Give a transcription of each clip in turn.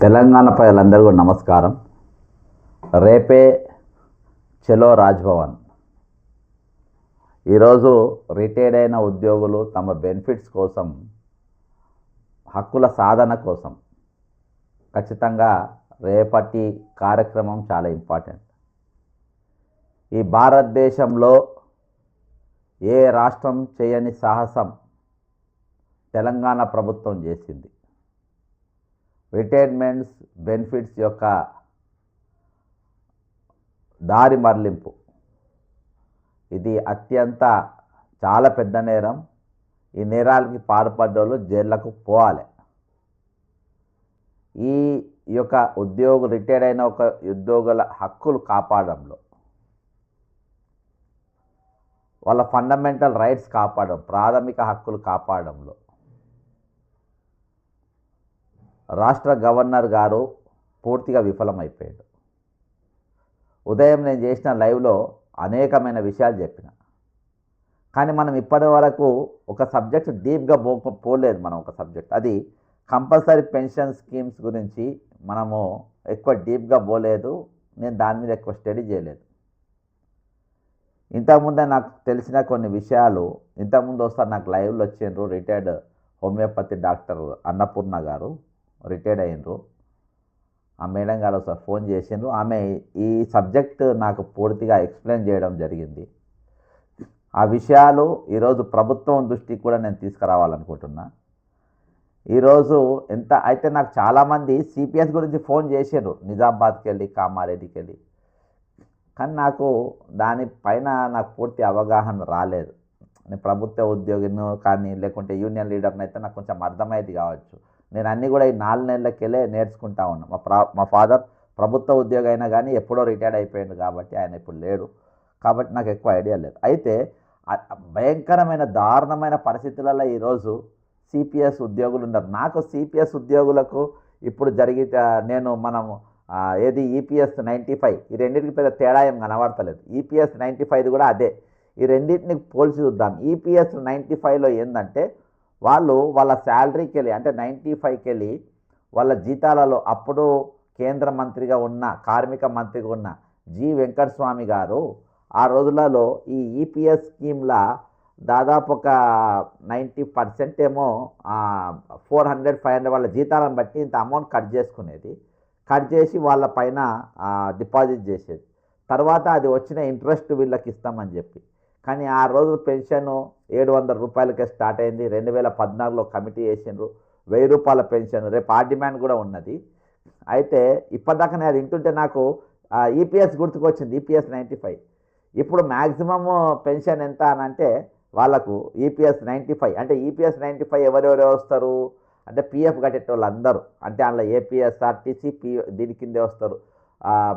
తెలంగాణ ప్రజలందరూ కూడా నమస్కారం. రేపే చలో రాజ్భవన్. ఈరోజు రిటైర్డ్ అయిన ఉద్యోగులు తమ బెనిఫిట్స్ కోసం హక్కుల సాధన కోసం ఖచ్చితంగా రేపటి కార్యక్రమం చాలా ఇంపార్టెంట్. ఈ భారతదేశంలో ఏ రాష్ట్రం చేయని సాహసం తెలంగాణ ప్రభుత్వం చేసింది. రిటైర్మెంట్స్ బెనిఫిట్స్ యొక్క దారి మరలింపు. ఇది అత్యంత చాలా పెద్ద నేరం. ఈ నేరాలకి పాల్పడ్డోళ్ళు జైళ్ళకు పోవాలి. ఈ యొక్క ఉద్యోగ రిటైర్ అయిన ఒక ఉద్యోగుల హక్కులు కాపాడంలో వాళ్ళ ఫండమెంటల్ రైట్స్ కాపాడడం ప్రాథమిక హక్కులు కాపాడంలో రాష్ట్ర గవర్నర్ గారు పూర్తిగా విఫలమైపోయాడు. ఉదయం నేను చేసిన లైవ్లో అనేకమైన విషయాలు చెప్పిన. కానీ మనం ఇప్పటి వరకు ఒక సబ్జెక్ట్ డీప్గా పో పోలేదు మనం ఒక సబ్జెక్ట్. అది కంపల్సరీ పెన్షన్ స్కీమ్స్ గురించి మనము ఎక్కువ డీప్గా పోలేదు. నేను దాని మీద ఎక్కువ స్టడీ చేయలేదు. ఇంతకుముందే నాకు తెలిసిన కొన్ని విషయాలు ఇంతకుముందు వస్తారు నాకు లైవ్లో వచ్చిండ్రు రిటైర్డ్ హోమియోపతి డాక్టర్ అన్నపూర్ణ గారు. రిటైర్డ్ అయినరు. ఆ మేడం గారు ఒకసారి ఫోన్ చేసిండ్రు. ఆమె ఈ సబ్జెక్ట్ నాకు పూర్తిగా ఎక్స్ప్లెయిన్ చేయడం జరిగింది. ఆ విషయాలు ఈరోజు ప్రభుత్వం దృష్టికి కూడా నేను తీసుకురావాలనుకుంటున్నా. ఈరోజు ఎంత అయితే నాకు చాలామంది సిపిఎస్ గురించి ఫోన్ చేసారు నిజామాబాద్కి వెళ్ళి కామారెడ్డికి వెళ్ళి కానీ నాకు దానిపైన నాకు పూర్తి అవగాహన రాలేదు. నేను ప్రభుత్వ ఉద్యోగిను కానీ లేకుంటే యూనియన్ లీడర్ని అయితే నాకు కొంచెం అర్థమయ్యేది కావచ్చు. నేను అన్నీ కూడా ఈ నాలుగు నెలలకెళ్ళే నేర్చుకుంటా ఉన్నా. మా ప్రా మా ఫాదర్ ప్రభుత్వ ఉద్యోగి అయినా కానీ ఎప్పుడో రిటైర్డ్ అయిపోయాడు కాబట్టి ఆయన ఇప్పుడు లేడు. కాబట్టి నాకు ఎక్కువ ఐడియా లేదు. అయితే భయంకరమైన దారుణమైన పరిస్థితులలో ఈరోజు సిపిఎస్ ఉద్యోగులు ఉన్నారు. నాకు సిపిఎస్ ఉద్యోగులకు ఇప్పుడు జరిగి నేను మనము ఏది ఈపీఎస్ నైంటీ ఫైవ్ ఈ రెండింటికి పెద్ద తేడా ఏం కనబడతలేదు. ఈపీఎస్ నైంటీ ఫైవ్ కూడా అదే. ఈ రెండింటిని పోల్చి చూద్దాం. ఈపీఎస్ నైంటీ ఫైవ్లో ఏంటంటే వాళ్ళు వాళ్ళ శాలరీకి వెళ్ళి అంటే నైంటీ ఫైవ్కి వెళ్ళి వాళ్ళ జీతాలలో అప్పుడు కేంద్ర మంత్రిగా ఉన్న కార్మిక మంత్రిగా ఉన్న జి వెంకటస్వామి గారు ఆ రోజులలో ఈ ఈపీఎస్ స్కీమ్ల దాదాపు ఒక నైంటీ పర్సెంట్ ఏమో ఫోర్ హండ్రెడ్ ఫైవ్ హండ్రెడ్ వాళ్ళ జీతాలను బట్టి ఇంత అమౌంట్ కట్ చేసుకునేది. కట్ చేసి వాళ్ళ పైన డిపాజిట్ చేసేది. తర్వాత అది వచ్చిన ఇంట్రెస్ట్ వీళ్ళకి ఇస్తామని చెప్పి. కానీ ఆ రోజు పెన్షన్ ఏడు వందల రూపాయలకే స్టార్ట్ అయింది. రెండు వేల పద్నాలుగులో కమిటీ వేసిండ్రు. వెయ్యి రూపాయల పెన్షన్. రేపు ఆ డిమాండ్ కూడా ఉన్నది. అయితే ఇప్పటిదాకా నేను అది వింటుంటే నాకు ఈపీఎస్ గుర్తుకొచ్చింది. EPS ninety five. ఇప్పుడు మ్యాక్సిమమ్ పెన్షన్ ఎంత అని అంటే వాళ్ళకు ఈపీఎస్ నైంటీ ఫైవ్. అంటే ఈపీఎస్ నైంటీ ఫైవ్ ఎవరెవరు వస్తారు? అంటే పిఎఫ్ కట్టేటోళ్ళు అందరూ. అంటే అందులో ఏపీఎస్ఆర్టీసీ పి దీని కిందే వస్తారు.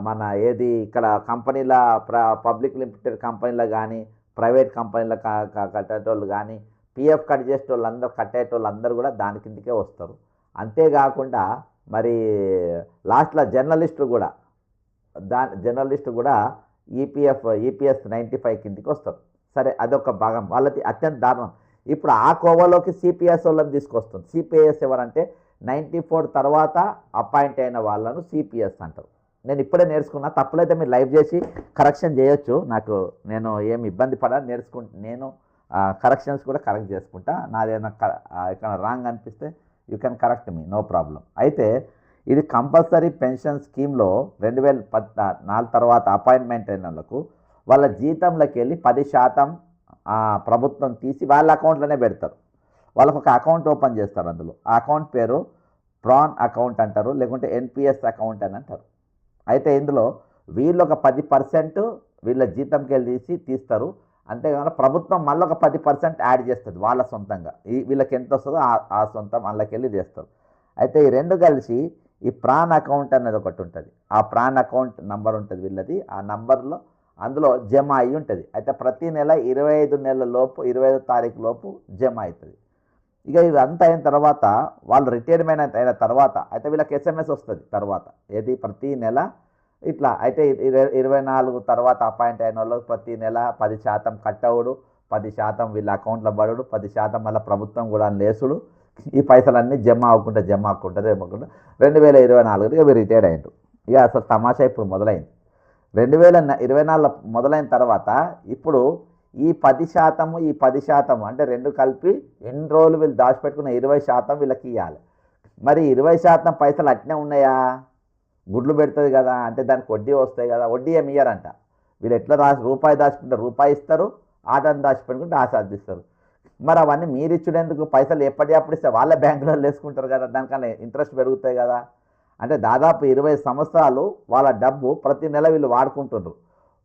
మన ఏది ఇక్కడ కంపెనీల ప్ర పబ్లిక్ లిమిటెడ్ కంపెనీలో కానీ ప్రైవేట్ కంపెనీల కట్టేటోళ్ళు కానీ పిఎఫ్ కట్ చేసేటోళ్ళు అందరూ కట్టేటోళ్ళు అందరూ కూడా దాని కిందకే వస్తారు. అంతేకాకుండా మరి లాస్ట్లో జర్నలిస్టు కూడా దా జర్నలిస్టు కూడా ఈపీఎఫ్ ఈపీఎస్ నైంటీ ఫైవ్ కిందికి వస్తారు. సరే అదొక భాగం. వాళ్ళది అత్యంత దారుణం. ఇప్పుడు ఆ కోవలోకి సిపిఎస్ వాళ్ళని తీసుకొస్తుంది. సిపిఎస్ ఎవరంటే నైంటీ ఫోర్ తర్వాత అపాయింట్ అయిన వాళ్ళను సిపిఎస్ అంటారు. నేను ఇప్పుడే నేర్చుకున్నా తప్పులైతే మీరు లైవ్ చేసి కరెక్షన్ చేయొచ్చు. నాకు నేను ఏమి ఇబ్బంది పడా నేర్చుకు నేను కరెక్షన్స్ కూడా కరెక్ట్ చేసుకుంటా. నాదేమైనా క- ఇక్కడ రాంగ్ అనిపిస్తే you can correct me no problem అయితే ఇది కంపల్సరీ పెన్షన్ స్కీమ్లో రెండు వేల పద్ నాలుగు తర్వాత అపాయింట్మెంట్ అయిన వాళ్ళకు వాళ్ళ జీతంలోకి వెళ్ళి పది శాతం ప్రభుత్వం తీసి వాళ్ళ అకౌంట్లోనే పెడతారు. వాళ్ళకు ఒక అకౌంట్ ఓపెన్ చేస్తారు అందులో. ఆ అకౌంట్ పేరు ప్రాన్ అకౌంట్ అంటారు లేకుంటే ఎన్పిఎస్ అకౌంట్ అని అంటారు. అయితే ఇందులో వీళ్ళు ఒక పది పర్సెంట్ వీళ్ళ జీతంకి వెళ్ళి తీసి తీస్తారు. అంతేకాకుండా ప్రభుత్వం మళ్ళీ ఒక పది పర్సెంట్ యాడ్ చేస్తుంది వాళ్ళ సొంతంగా. ఈ వీళ్ళకి ఎంత వస్తుందో ఆ- సొంతం వాళ్ళకెళ్ళి చేస్తారు అయితే ఈ రెండు కలిసి ఈ ప్రాన్ అకౌంట్ అనేది ఒకటి ఉంటుంది. ఆ ప్రాన్ అకౌంట్ నంబర్ ఉంటుంది వీళ్ళది. ఆ నంబర్లో అందులో జమ అయి ఉంటుంది. అయితే ప్రతి నెల ఇరవై ఐదు నెలల లోపు ఇరవై ఐదు తారీఖు లోపు జమ అవుతుంది ఇక ఇది అయిన తర్వాత వాళ్ళు రిటైర్మెంట్ అయిన తర్వాత అయితే వీళ్ళకి ఎస్ఎంఎస్ వస్తుంది తర్వాత. ఏది? ప్రతి నెల ఇట్లా. అయితే ఇరవై ఇరవై నాలుగు తర్వాత అపాయింట్ అయిన వాళ్ళు ప్రతి నెల పది శాతం కట్ అవుడు పది శాతం వీళ్ళ అకౌంట్లో పడుడు పది శాతం మళ్ళీ ప్రభుత్వం కూడా లేసుడు. ఈ పైసలన్నీ జమ అవ్వకుండా జమ అవ్వకుండా జమ రెండు వేల ఇరవై నాలుగు ఇక రిటైర్డ్ అయ్యారు ఇక అసలు తమాషా ఇప్పుడు మొదలైంది. రెండు వేల ఇరవై నాలుగు మొదలైన తర్వాత ఇప్పుడు ఈ పది శాతము ఈ పది శాతం అంటే రెండు కలిపి ఎన్ని రోజులు వీళ్ళు దాచిపెట్టుకున్న ఇరవై శాతం వీళ్ళకి ఇవ్వాలి మరి ఇరవై శాతం పైసలు అట్నే ఉన్నాయా? గుడ్లు పెడుతుంది కదా అంటే దానికి వడ్డీ వస్తాయి కదా వడ్డీ ఏమి ఇయ్యారంట. వీళ్ళు ఎట్లా దాచి రూపాయి దాచుకుంటే రూపాయి ఇస్తారు ఆటను దాచిపెట్టుకుంటే ఆశ అందిస్తారు మరి అవన్నీ మీరు ఇచ్చుడేందుకు? పైసలు ఎప్పటికప్పుడు ఇస్తే వాళ్ళే బ్యాంకులో వేసుకుంటారు కదా దానికన్నా ఇంట్రెస్ట్ పెరుగుతాయి కదా. అంటే దాదాపు ఇరవై సంవత్సరాలు వాళ్ళ డబ్బు ప్రతి నెల వీళ్ళు వాడుకుంటుండ్రు.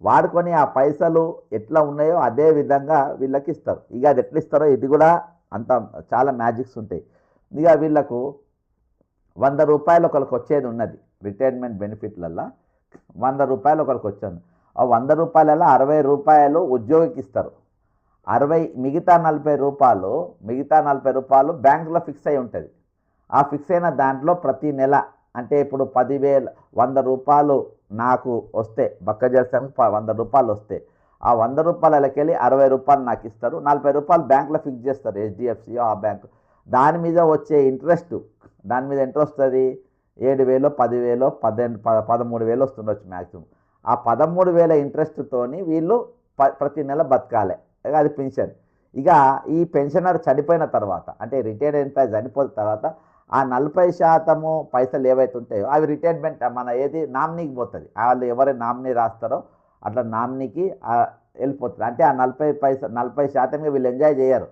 వాడుకొని ఆ పైసలు ఎట్లా ఉన్నాయో అదే విధంగా వీళ్ళకి ఇస్తారు. ఇక అది ఎట్లా ఇస్తారో ఇది కూడా అంత చాలా మ్యాజిక్స్ ఉంటాయి. ఇక వీళ్ళకు వంద రూపాయలు ఒకరికి వచ్చేది ఉన్నది రిటైర్మెంట్ బెనిఫిట్లల్లో. వంద రూపాయలు ఒకరికి వచ్చాను. ఆ వంద రూపాయలలో అరవై రూపాయలు ఉద్యోగికి ఇస్తారు. అరవై మిగతా నలభై రూపాయలు మిగతా నలభై రూపాయలు బ్యాంకులో ఫిక్స్ అయి ఉంటుంది. ఆ ఫిక్స్ అయిన దాంట్లో ప్రతి నెల అంటే ఇప్పుడు పదివేల వంద రూపాయలు నాకు వస్తే బక్క చేస్తానికి వంద రూపాయలు వస్తే ఆ వంద రూపాయలకి అరవై రూపాయలు నాకు ఇస్తారు. నలభై రూపాయలు బ్యాంకులో ఫిక్స్ చేస్తారు హెచ్డిఎఫ్సి ఆ బ్యాంకు. దాని మీద వచ్చే ఇంట్రెస్ట్ దాని మీద ఎంత వస్తుంది? ఏడు వేలో పదివేలో పన్నెండు ప పదమూడు వేలు వస్తుండొచ్చు మ్యాక్సిమం ఆ పదమూడు వేల ఇంట్రెస్ట్తోని వీళ్ళు ప ప్రతి నెల బతకాలి. అది పెన్షన్. ఇక ఈ పెన్షనర్ చనిపోయిన తర్వాత అంటే రిటైర్డ్ అయిన చనిపోయిన తర్వాత ఆ నలభై శాతము పైసలు ఏవైతే ఉంటాయో అవి రిటైర్మెంట్ మన ఏది నామినీకి పోతుంది. వాళ్ళు ఎవరు నామినీ రాస్తారో అట్లా నామినీకి వెళ్ళిపోతుంది. అంటే ఆ నలభై పైస నలభై శాతంగా వీళ్ళు ఎంజాయ్ చేయరు.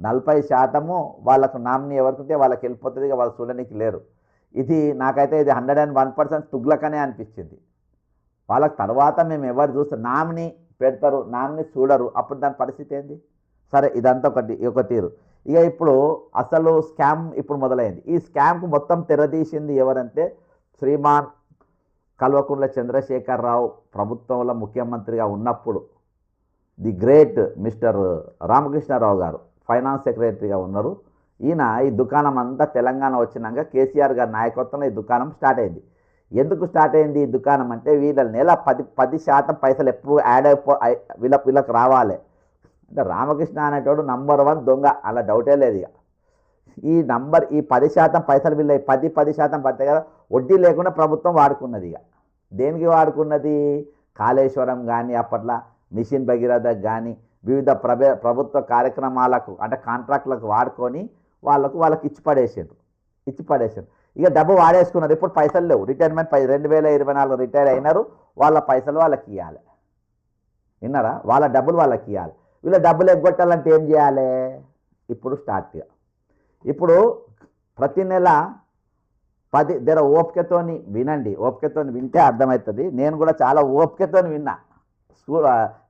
నలభై శాతము వాళ్ళకు నామినీ ఎవరికి ఉంటే వాళ్ళకి వెళ్ళిపోతుంది ఇక వాళ్ళు చూడడానికి లేరు. ఇది నాకైతే ఇది హండ్రెడ్ అండ్ వన్ పర్సెంట్ తుగ్లకనే అనిపించింది. వాళ్ళకి తర్వాత మేము ఎవరు చూస్తాం నామినీ పెడతారు నామినీ చూడరు. అప్పుడు దాని పరిస్థితి ఏంది? సరే ఇదంతా ఒకటి ఒక తీరు. ఇక ఇప్పుడు అసలు స్కామ్ ఇప్పుడు మొదలైంది. ఈ స్కామ్కు మొత్తం తెరదీసింది ఎవరంటే శ్రీమాన్ కల్వకుంట్ల చంద్రశేఖరరావు ప్రభుత్వంలో ముఖ్యమంత్రిగా ఉన్నప్పుడు ది గ్రేట్ మిస్టర్ రామకృష్ణారావు గారు ఫైనాన్స్ సెక్రటరీగా ఉన్నారు. ఈయన ఈ దుకాణం అంతా తెలంగాణ వచ్చినాక కేసీఆర్ గారి నాయకత్వంలో ఈ దుకాణం స్టార్ట్ అయింది. ఎందుకు స్టార్ట్ అయింది ఈ దుకాణం అంటే వీళ్ళ నెల పది పది శాతం పైసలు ఎప్పుడు యాడ్ అయిపో వీళ్ళ వీళ్ళకి రావాలి. అంటే రామకృష్ణ అనేటోడు నంబర్ వన్ దొంగ. అలా డౌటే లేదు ఇక. ఈ నంబర్ ఈ పది శాతం పైసలు వీళ్ళ పది పది శాతం పడతాయి కదా వడ్డీ లేకుండా ప్రభుత్వం వాడుకున్నది ఇక. దేనికి వాడుకున్నది? కాళేశ్వరం కానీ అప్పట్లో మిషన్ భగీరథకు కానీ వివిధ ప్రభ ప్రభుత్వ కార్యక్రమాలకు అంటే కాంట్రాక్టులకు వాడుకొని వాళ్ళకు వాళ్ళకి ఇచ్చి పడేసారు ఇచ్చి పడేసారు ఇక డబ్బు వాడేసుకున్నారు. ఇప్పుడు పైసలు లేవు. రిటైర్మెంట్ పై రెండు వేల ఇరవై నాలుగు రిటైర్ అయినారు. వాళ్ళ పైసలు వాళ్ళకి ఇవ్వాలి విన్నారా? వాళ్ళ డబ్బులు వాళ్ళకి ఇవ్వాలి వీళ్ళ డబ్బులు ఎగ్గొట్టాలంటే ఏం చేయాలి? ఇప్పుడు స్టార్ట్ ఇప్పుడు ప్రతి నెల పది దగ్గర ఓపికతోని వినండి. ఓపికతోని వింటే అర్థమవుతుంది. నేను కూడా చాలా ఓపికతోని విన్నా. స్కూల్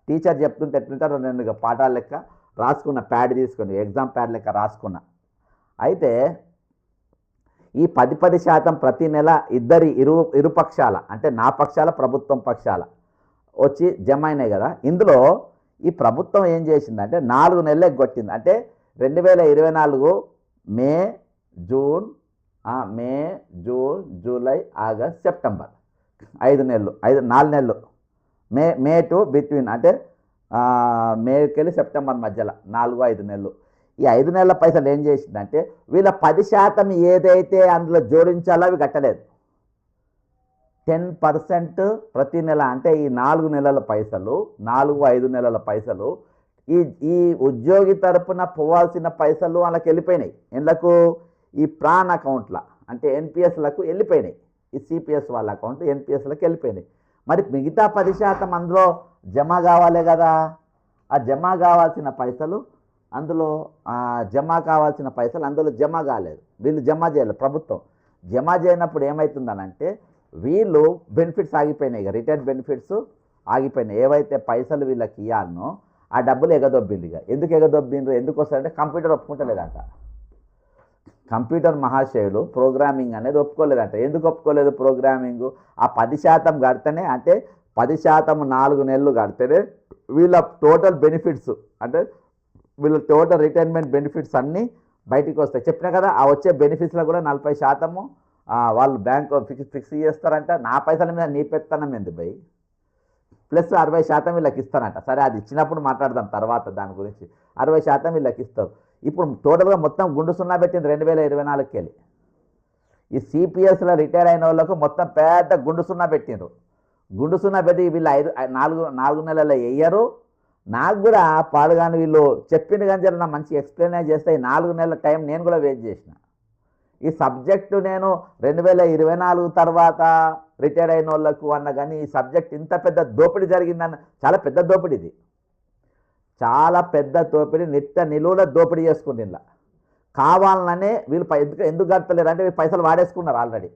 టీచర్ చెప్తుంటే ఎట్లుంటారో నేను పాఠాలు పాఠాల లెక్క రాసుకున్న. ప్యాడ్ తీసుకుని ఎగ్జామ్ ప్యాడ్ లెక్క రాసుకున్నా. అయితే ఈ పది పది శాతం ప్రతి నెల ఇద్దరి ఇరు ఇరుపక్షాల అంటే నా పక్షాల ప్రభుత్వం పక్షాల వచ్చి జమ అయినాయి కదా. ఇందులో ఈ ప్రభుత్వం ఏం చేసిందంటే నాలుగు నెలలే కొట్టింది. అంటే రెండు వేల ఇరవై నాలుగు May June May June July August September. ఐదు నెలలు ఐదు నాలుగు నెలలు. మే మే టు బిట్వీన్ అంటే ఆ, మేకి వెళ్ళి సెప్టెంబర్ మధ్యలో నాలుగు ఐదు నెలలు. ఈ ఐదు నెలల పైసలు ఏం చేసిందంటే వీళ్ళ పది శాతం ఏదైతే అందులో జోడించాలో అవి కట్టలేదు. టెన్ పర్సెంట్ ప్రతి నెల అంటే ఈ నాలుగు నెలల పైసలు నాలుగు ఐదు నెలల పైసలు ఈ ఈ ఉద్యోగి తరపున పోవాల్సిన పైసలు వాళ్ళకి వెళ్ళిపోయినాయి. ఎందుకు? ఈ ప్రాన్ అకౌంట్ల అంటే ఎన్పిఎస్లకు వెళ్ళిపోయినాయి. ఈ సిపిఎస్ వాళ్ళ అకౌంట్ ఎన్పిఎస్లకు వెళ్ళిపోయినాయి. మరి మిగతా పది శాతం అందులో జమ కావాలి కదా. ఆ జమ కావాల్సిన పైసలు అందులో జమ కావాల్సిన పైసలు అందులో జమ కాలేదు. వీళ్ళు జమ చేయలేదు. ప్రభుత్వం జమ చేయనప్పుడు ఏమవుతుందనంటే వీళ్ళు బెనిఫిట్స్ ఆగిపోయినాయి ఇక. రిటైర్డ్ బెనిఫిట్స్ ఆగిపోయినాయి. ఏవైతే పైసలు వీళ్ళకి ఇవ్వాలనో ఆ డబ్బులు ఎగదొబ్బింది ఇక. ఎందుకు ఎగదొబ్బిండ్రు? ఎందుకు వస్తారంటే కంప్యూటర్ ఒప్పుకుంటలేదంట. కంప్యూటర్ మహాశయులు ప్రోగ్రామింగ్ అనేది ఒప్పుకోలేదంట. ఎందుకు ఒప్పుకోలేదు ప్రోగ్రామింగ్ ఆ పది శాతం కడితేనే అంటే పది శాతం నాలుగు నెలలు కడితేనే వీళ్ళ టోటల్ బెనిఫిట్స్ అంటే వీళ్ళ టోటల్ రిటైర్మెంట్ బెనిఫిట్స్ అన్నీ బయటికి వస్తాయి. చెప్పినా కదా ఆ వచ్చే బెనిఫిట్స్లో కూడా నలభై శాతము వాళ్ళు బ్యాంకు ఫిక్స్ ఫిక్స్ చేస్తారంట. నా పైసల మీద నీ పెత్తనం ఎందుకు భయ్ ప్లస్ అరవై శాతం వీళ్ళకి ఇస్తానంట సరే అది ఇచ్చినప్పుడు మాట్లాడదాం తర్వాత దాని గురించి. అరవై శాతం వీళ్ళకి ఇస్తారు. ఇప్పుడు టోటల్గా మొత్తం గుండు సున్నా పెట్టింది రెండు వేల ఇరవై నాలుగుకి వెళ్ళి. ఈ సిపిఎస్లో రిటైర్ అయిన వాళ్ళకు మొత్తం పెద్ద గుండు సున్నా పెట్టిండ్రు. గుండు సున్నా పెట్టి వీళ్ళు ఐదు నాలుగు నాలుగు నెలల వేయరు. నాకు కూడా పాడుగాని వీళ్ళు చెప్పిన కానీ జర నా మంచి ఎక్స్ప్లెయిన్ చేస్తే ఈ నాలుగు నెలల టైం నేను కూడా వెయిట్ చేసిన. ఈ సబ్జెక్టు నేను రెండు వేల ఇరవై నాలుగు తర్వాత రిటైర్ అయిన వాళ్ళకు అన్న కానీ ఈ సబ్జెక్ట్ ఇంత పెద్ద దోపిడీ జరిగిందన్న చాలా పెద్ద దోపిడీ ఇది. చాలా పెద్ద దోపిడీ నిత్య నిలువుల దోపిడీ చేసుకుంది ఇలా. కావాలనే వీళ్ళు ఎందుకు ఎందుకు కడతలేరు అంటే వీళ్ళు పైసలు వాడేసుకున్నారు ఆల్రెడీ.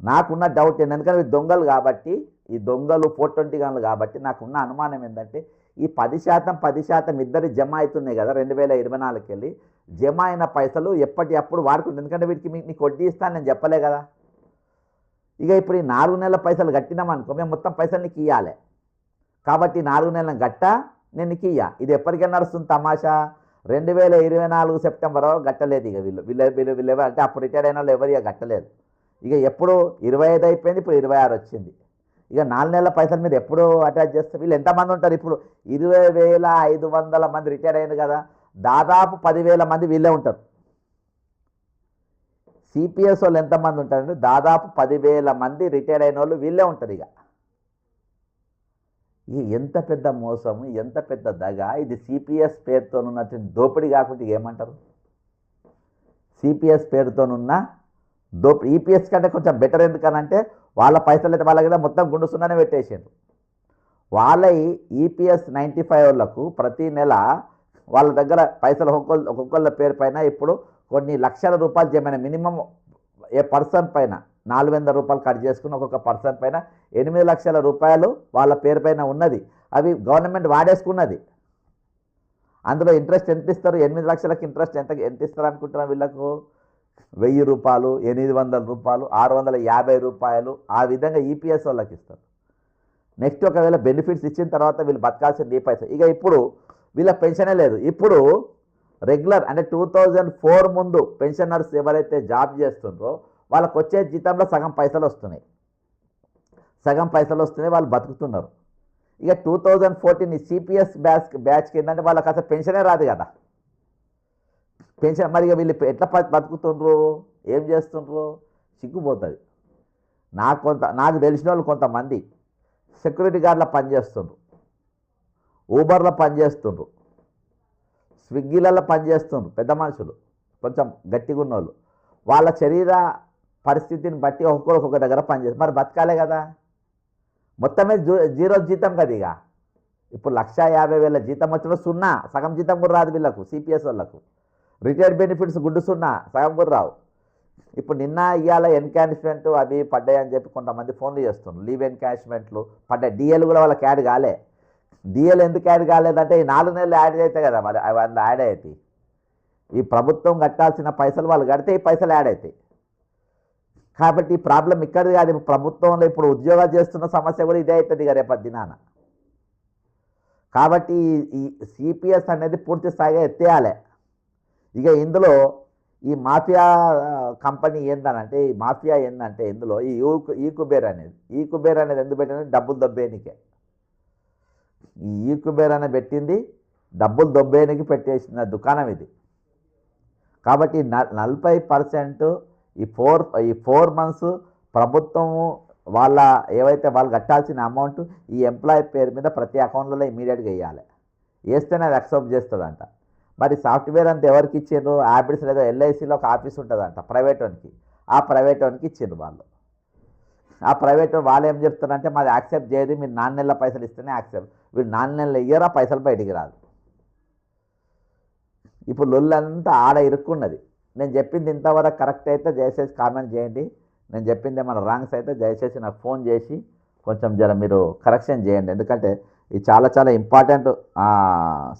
నాకున్న డౌట్ ఏంటి ఎందుకంటే వీళ్ళు దొంగలు కాబట్టి ఈ దొంగలు ఫోర్ ట్వంటీ గన్లు కాబట్టి నాకున్న అనుమానం ఏంటంటే ఈ పది శాతం పది శాతం ఇద్దరి జమ అవుతున్నాయి కదా రెండు వేల ఇరవై నాలుగుకి వెళ్ళి జమ అయిన పైసలు ఎప్పటి అప్పుడు వాడుకుంటుంది ఎందుకంటే వీటికి మీకు నీకు వడ్డీ ఇస్తాను నేను చెప్పలే కదా. ఇక ఇప్పుడు ఈ నాలుగు నెలల పైసలు కట్టినామనుకో మేము మొత్తం పైసలు నీకు ఇవ్వాలి కాబట్టి నాలుగు నెలల గట్ట నేను నీకు ఇయ్యా. ఇది ఎప్పటికైనా నడుస్తుంది తమాషా. రెండు వేల ఇరవై నాలుగు సెప్టెంబర్ గట్టలేదు ఇక వీళ్ళు. వీళ్ళు వీళ్ళు వీళ్ళు అంటే అప్పుడు రిటైర్ అయిన వాళ్ళు ఎవరు ఇక గట్టలేదు ఇక ఎప్పుడు ఇరవై ఐదు అయిపోయింది ఇప్పుడు ఇరవై ఆరు వచ్చింది. ఇక నాలుగు నెలల పైసలు మీరు ఎప్పుడు అటాచ్ చేస్తే వీళ్ళు ఎంతమంది ఉంటారు? ఇప్పుడు ఇరవై వేల ఐదు వందల మంది రిటైర్ అయింది కదా. దాదాపు పదివేల మంది వీళ్ళే ఉంటారు. సిపిఎస్ వాళ్ళు ఎంతమంది ఉంటారంటే దాదాపు పదివేల మంది రిటైర్ అయిన వాళ్ళు వీళ్ళే ఉంటారు ఇక. ఇది ఎంత పెద్ద మోసము ఎంత పెద్ద దగ ఇది సిపిఎస్ పేరుతోనున్నటువంటి దోపిడీ కాకుండా ఏమంటారు? సిపిఎస్ పేరుతోనున్న దోపిడీ ఈపీఎస్ కంటే కొంచెం బెటర్ ఎందుకనంటే వాళ్ళ పైసలు అయితే వాళ్ళ కదా మొత్తం గుండు సున్నానే పెట్టేసారు వాళ్ళ ఈపీఎస్ నైంటీ ఫైవ్ వాళ్ళకు ప్రతి నెల వాళ్ళ దగ్గర పైసలు ఒక్కొక్కరు ఒక్కొక్కళ్ళ పేరు పైన ఇప్పుడు కొన్ని లక్షల రూపాయలు చేయమైన మినిమం ఏ పర్సన్ పైన నాలుగు వందల రూపాయలు కట్ చేసుకుని ఒక్కొక్క పర్సన్ పైన ఎనిమిది లక్షల రూపాయలు వాళ్ళ పేరు పైన ఉన్నది. అవి గవర్నమెంట్ వాడేసుకున్నది. అందులో ఇంట్రెస్ట్ ఎంత ఇస్తారు? ఎనిమిది లక్షలకు ఇంట్రెస్ట్ ఎంత ఎంత ఇస్తారు అనుకుంటున్నారు వీళ్ళకు? వెయ్యి రూపాయలు ఎనిమిది వందల రూపాయలు ఆరు వందల యాభై రూపాయలు ఆ విధంగా ఈపీఎస్ వాళ్ళకి ఇస్తారు. నెక్స్ట్ ఒకవేళ బెనిఫిట్స్ ఇచ్చిన తర్వాత వీళ్ళు బతకాల్సిన ఈ పైసలు ఇక ఇప్పుడు వీళ్ళ పెన్షనే లేదు. ఇప్పుడు రెగ్యులర్ అంటే టూ థౌజండ్ ఫోర్ ముందు పెన్షనర్స్ ఎవరైతే జాబ్ చేస్తుండ్రో వాళ్ళకు వచ్చే జీతంలో సగం పైసలు వస్తున్నాయి. సగం పైసలు వస్తున్నాయి వాళ్ళు బతుకుతున్నారు. ఇక two thousand fourteen CPS batch బ్యాచ్కి ఏంటంటే వాళ్ళకి అసలు పెన్షనే రాదు కదా. పెన్షన్ మరి ఇక వీళ్ళు ఎట్లా బతుకుతుండ్రు ఏం చేస్తుండ్రు సిగ్గుపోతుంది. నాకు కొంత నాకు తెలిసిన వాళ్ళు కొంతమంది సెక్యూరిటీ గార్డ్లా పనిచేస్తుండ్రు. ఊబర్లో పనిచేస్తుండ్రు స్విగ్గీలలో పనిచేస్తుండ్రు పెద్ద మనుషులు. కొంచెం గట్టిగా ఉన్నోళ్ళు. వాళ్ళ శరీర పరిస్థితిని బట్టి ఒక్కొక్కరు ఒక్కొక్క దగ్గర పనిచేస్తారు మరి బతకాలే కదా. మొత్తమే జీరో జీతం కదా ఇక. ఇప్పుడు లక్ష యాభై వేల జీతం వచ్చిన సున్నా సగం జీతం కూడా రాదు వీళ్ళకు సిపిఎస్ వాళ్ళకు. రిటైర్డ్ బెనిఫిట్స్ గుడ్డు సున్నా సగం కూడా రావు. ఇప్పుడు నిన్న ఇవాళ ఎన్కాష్మెంట్ అవి పడ్డాయని చెప్పి కొంతమంది ఫోన్లు చేస్తున్నారు లీవ్ ఎన్కాష్మెంట్లు పడ్డాయి. డిఎల్ కూడా వాళ్ళకి యాడ్ కాలే. డిఎల్ ఎందుకు యాడ్ కాలేదంటే ఈ నాలుగు నెలలు యాడ్ అవుతాయి కదా మరి అవి అందులో యాడ్ అవుతాయి. ఈ ప్రభుత్వం కట్టాల్సిన పైసలు వాళ్ళు కడితే ఈ పైసలు యాడ్ అవుతాయి. కాబట్టి ఈ ప్రాబ్లం ఇక్కడిది కాదు ప్రభుత్వంలో ఇప్పుడు ఉద్యోగాలు చేస్తున్న సమస్య కూడా ఇదే అవుతుంది కదా రేపటి దినాన. కాబట్టి ఈ- సిపిఎస్ అనేది పూర్తి స్థాయిగా ఎత్తేయాలి. ఇక ఇందులో ఈ మాఫియా కంపెనీ ఏందనంటే ఈ మాఫియా ఏందంటే ఇందులో ఈ ఈ కుబేర్ అనేది ఈ కుబేర్ అనేది ఎందుకు పెట్టింది డబ్బులు దొబ్బేనికే. ఈ ఈక్యుబేర్ అని పెట్టింది డబ్బులు దొబ్బేనికి పెట్టేసిన దుకాణం ఇది. కాబట్టి న- నలభై పర్సెంట్ ఈ ఫోర్ ఈ ఫోర్ మంత్స్ ప్రభుత్వము వాళ్ళ ఏవైతే వాళ్ళు కట్టాల్సిన అమౌంట్ ఈ ఎంప్లాయీ పేరు మీద ప్రతి అకౌంట్లలో ఇమీడియట్గా వేయాలి. వేస్తేనే అది అక్సెప్ట్ చేస్తుందంట. మరి సాఫ్ట్వేర్ అంతా ఎవరికి ఇచ్చిండ్రు? హ్యాబిట్స్ లేదా ఎల్ఐసిలో ఒక ఆఫీస్ ఉంటుందంట ప్రైవేట్ వానికి. ఆ ప్రైవేట్ వానికి ఇచ్చిండ్రు వాళ్ళు. ఆ ప్రైవేట్ వాళ్ళు ఏం చెప్తారంటే మాది యాక్సెప్ట్ చేయదు మీరు నాన్న నెలల పైసలు ఇస్తేనే యాక్సెప్ట్. వీళ్ళు నాలుగు నెలలు ఇయ్యరా పైసలు బయటికి రాదు. ఇప్పుడు లొల్లంతా ఆడ ఇరుక్కున్నది. నేను చెప్పింది ఇంతవరకు కరెక్ట్ అయితే దయచేసి కామెంట్ చేయండి. నేను చెప్పింది ఏమైనా రాంగ్స్ అయితే దయచేసి నాకు ఫోన్ చేసి కొంచెం జర మీరు కరెక్షన్ చేయండి. ఎందుకంటే ఇది చాలా చాలా ఇంపార్టెంట్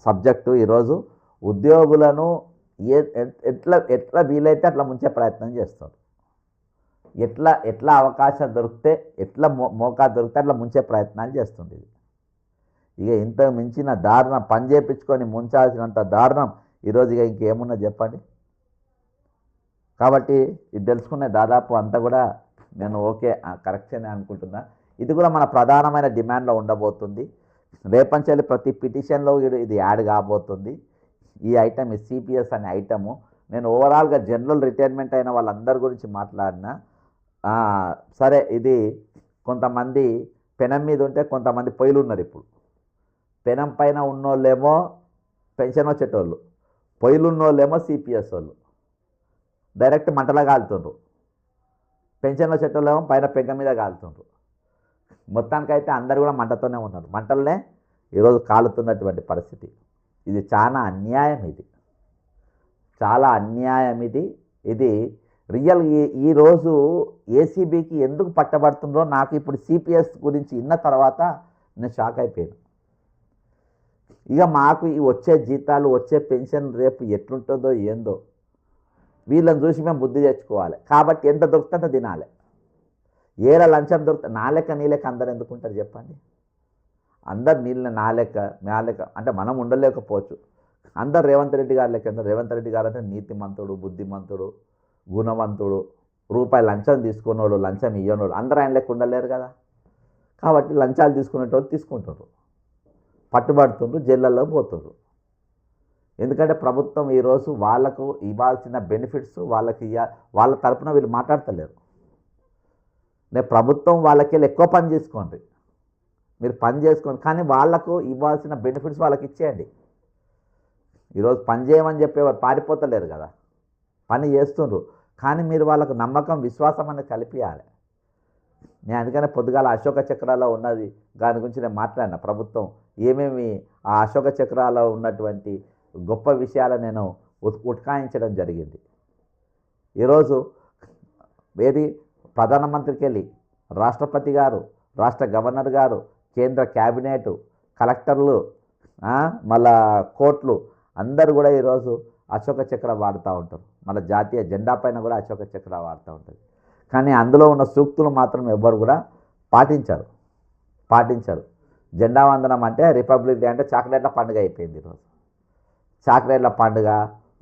సబ్జెక్టు ఈరోజు ఉద్యోగులను ఏ ఎట్లా ఎట్లా వీలైతే అట్లా ముంచే ప్రయత్నం చేస్తారు. ఎట్లా ఎట్లా అవకాశం దొరికితే ఎట్లా మో మోకా దొరికితే అట్లా ముంచే ప్రయత్నాలు చేస్తుంది ఇది ఇక ఇంత మించిన దారుణం పనిచేపించుకొని ముంచాల్సినంత దారుణం ఈరోజు ఇక ఇంకేమున్నా చెప్పండి? కాబట్టి ఇది తెలుసుకునే దాదాపు అంతా కూడా నేను ఓకే కరెక్షన్ అనుకుంటున్నా. ఇది కూడా మన ప్రధానమైన డిమాండ్లో ఉండబోతుంది. రేపంచెల్లి ప్రతి పిటిషన్లో ఇది ఇది యాడ్ కాబోతుంది. ఈ ఐటమ్ ఈ సిపిఎస్ అనే ఐటము. నేను ఓవరాల్గా జనరల్ రిటైర్మెంట్ అయిన వాళ్ళందరి గురించి మాట్లాడినా సరే ఇది కొంతమంది పెనం మీద ఉంటే కొంతమంది పొయ్యిలు ఉన్నారు ఇప్పుడు. పెనం పైన ఉన్నోళ్ళేమో పెన్షన్ వచ్చేటోళ్ళు పొయ్యిలు ఉన్నోళ్ళేమో సిపిఎస్ వాళ్ళు. డైరెక్ట్ మంటలో కాలుతుండ్రు పెన్షన్ వచ్చేటోళ్ళేమో పైన పెంక మీద కాలుతుండ్రు మొత్తానికైతే అందరు కూడా మంటతోనే ఉన్నారు. మంటలనే ఈరోజు కాలుతున్నటువంటి పరిస్థితి. ఇది చాలా అన్యాయం ఇది. చాలా అన్యాయం ఇది. ఇది రియల్ ఈ ఈరోజు ఏసీబీకి ఎందుకు పట్టబడుతుందో నాకు ఇప్పుడు సిపిఎస్ గురించి విన్న తర్వాత నేను షాక్ అయిపోయాను. ఇక మాకు ఈ వచ్చే జీతాలు వచ్చే పెన్షన్ రేపు ఎట్లుంటుందో ఏందో వీళ్ళని చూసి మేము బుద్ధి తెచ్చుకోవాలి. కాబట్టి ఎంత దొరికితే అంత తినాలి. ఏలా లంచం దొరికితే నా లెక్క నీ లెక్క అందరు ఎందుకుంటారు చెప్పండి? అందరు నీళ్ళ నా లెక్క నా లెక్క అంటే మనం ఉండలేకపోవచ్చు. అందరు రేవంత్ రెడ్డి గారి లెక్క రేవంత్ రెడ్డి గారు అంటే నీతిమంతుడు బుద్ధిమంతుడు గుణవంతుడు రూపాయి లంచం తీసుకున్నోడు లంచం ఇయ్యనోడు అందరూ ఆయన లెక్క ఉండలేరు కదా. కాబట్టి లంచాలు తీసుకునేటోళ్ళు తీసుకుంటారు పట్టుబడుతుండ్రు జైళ్ళల్లో పోతుండ్రు. ఎందుకంటే ప్రభుత్వం ఈరోజు వాళ్ళకు ఇవ్వాల్సిన బెనిఫిట్స్ వాళ్ళకి ఇయ్య వాళ్ళ తరపున వీళ్ళు మాట్లాడతలేరు. నేను ప్రభుత్వం వాళ్ళకి వెళ్ళి ఎక్కువ పని చేసుకోండి. మీరు పని చేసుకోండి. కానీ వాళ్ళకు ఇవ్వాల్సిన బెనిఫిట్స్ వాళ్ళకి ఇచ్చేయండి. ఈరోజు పని చేయమని చెప్పేవారు పారిపోతలేరు కదా. పని చేస్తుండ్రు. కానీ మీరు వాళ్ళకు నమ్మకం విశ్వాసం అనేది కలిపియాలి. నేను అందుకనే పొద్దుగాల అశోక చక్రాలో ఉన్నది. దాని గురించి నేను మాట్లాడిన. ప్రభుత్వం ఏమేమి ఆ అశోక చక్రాలో ఉన్నటువంటి గొప్ప విషయాలు నేను ఉత్- జరిగింది. ఈరోజు వేది ప్రధానమంత్రికి వెళ్ళి రాష్ట్రపతి గారు రాష్ట్ర గవర్నర్ గారు కేంద్ర క్యాబినెట్ కలెక్టర్లు మళ్ళా కోర్టులు అందరూ కూడా ఈరోజు అశోక చక్ర వాడుతూ ఉంటారు. మళ్ళీ జాతీయ జెండా పైన కూడా అశోక చక్ర వాడుతూ ఉంటుంది కానీ అందులో ఉన్న సూక్తులు మాత్రం ఎవ్వరు కూడా పాటించరు. పాటించరు. జెండా వందనం అంటే రిపబ్లిక్ డే అంటే చాక్లెట్ల పండుగ అయిపోయింది ఈరోజు చాక్లెట్ల పండుగ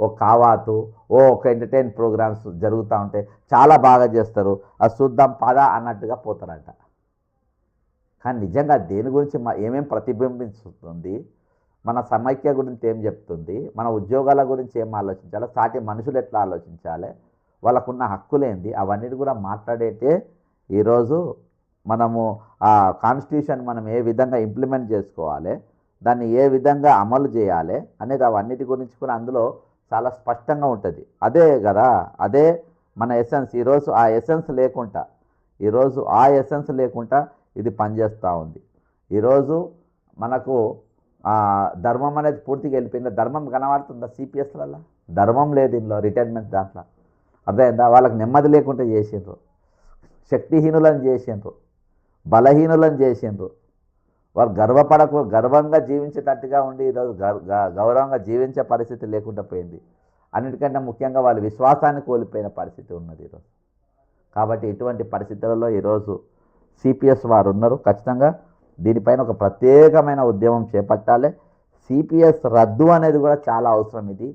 ఓ కావాతు ఓ ఒక ఎంటర్టైన్ ప్రోగ్రామ్స్ జరుగుతూ ఉంటే చాలా బాగా చేస్తారు. అది చూద్దాం పద అన్నట్టుగా పోతారంట. కానీ నిజంగా దేని గురించి మా ఏమేం ప్రతిబింబిస్తుంది మన సమైక్య గురించి ఏం చెప్తుంది మన ఉద్యోగాల గురించి ఏం ఆలోచించాలి సాటి మనుషులు ఎట్లా ఆలోచించాలి వాళ్ళకున్న హక్కులేంది అవన్నీ కూడా మాట్లాడేటే ఈరోజు మనము ఆ కాన్స్టిట్యూషన్ మనం ఏ విధంగా ఇంప్లిమెంట్ చేసుకోవాలి? దాన్ని ఏ విధంగా అమలు చేయాలి? అనేది అవన్నిటి గురించి కూడా అందులో చాలా స్పష్టంగా ఉంటుంది. అదే కదా? అదే మన ఎసెన్స్ ఈరోజు ఆ ఎసెన్స్ లేకుండా ఈరోజు ఆ ఎసెన్స్ లేకుండా ఇది పనిచేస్తూ ఉంది. ఈరోజు మనకు ధర్మం అనేది పూర్తిగా వెళ్ళిపోయింది? ధర్మం కనబడుతుందా? సిపిఎస్లలో ధర్మం లేదు ఇందులో రిటైర్మెంట్ దాంట్లో. అర్థమైందా వాళ్ళకి నెమ్మది లేకుండా చేసిండ్రు. శక్తిహీనులను చేసిండ్రు. బలహీనులను చేసిండ్రు. వారు గర్వపడకు గర్వంగా జీవించేటట్టుగా ఉండి ఈరోజు గౌరవంగా జీవించే పరిస్థితి లేకుండా పోయింది. అన్నిటికంటే ముఖ్యంగా వాళ్ళు విశ్వాసాన్ని కోల్పోయిన పరిస్థితి ఉన్నది ఈరోజు. కాబట్టి ఇటువంటి పరిస్థితులలో ఈరోజు సిపిఎస్ వారు ఉన్నారు. ఖచ్చితంగా దీనిపైన ఒక ప్రత్యేకమైన ఉద్యమం చేపట్టాలి. సిపిఎస్ రద్దు అనేది కూడా చాలా అవసరం ఇది.